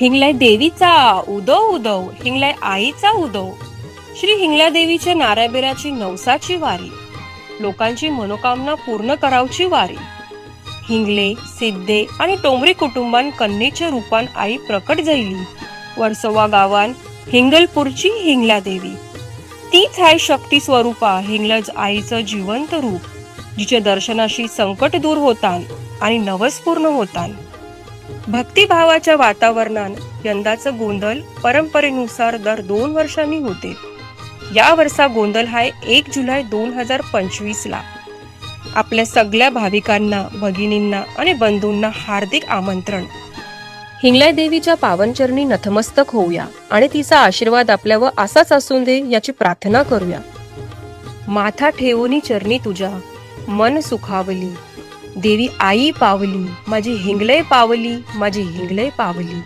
हिंगलाय देवीचा उदो उदो हिंगलाय आईचा उदो श्री हिंगला देवीच्या नारायबिराची नवसाची वारी. लोकांची मनोकामना पूर्ण करावची वारी. हिंगले सिद्धे आणि टोंबरी कुटुंबान कन्येच्या रूपान आई प्रकट झाली. वर्सोवा गावान हिंगलपूरची हिंगला देवी. तीच आहे शक्ती स्वरूपा हिंगलज आईचं जिवंत रूप जिच्या दर्शनाशी संकट दूर होतान आणि नवस पूर्ण होतान. भक्तिभावाच्या वातावरणात यंदाचं गोंधळ परंपरेनुसार दर दोन वर्षांनी होते. या वर्षा गोंधळ हा एक जुलै दोन हजार पंचवीस ला आपल्या सगळ्या भाविकांना भगिनींना आणि बंधूंना हार्दिक आमंत्रण. हिंगलाय देवीच्या पावनचरणी नतमस्तक होऊया आणि तिचा आशीर्वाद आपल्यावर असाच असून दे याची प्रार्थना करूया. माथा ठेवून चरणी तुझ्या मन सुखावली. देवी आई पावली माझी हिंगलय पावली माझी हिंगलय पावली.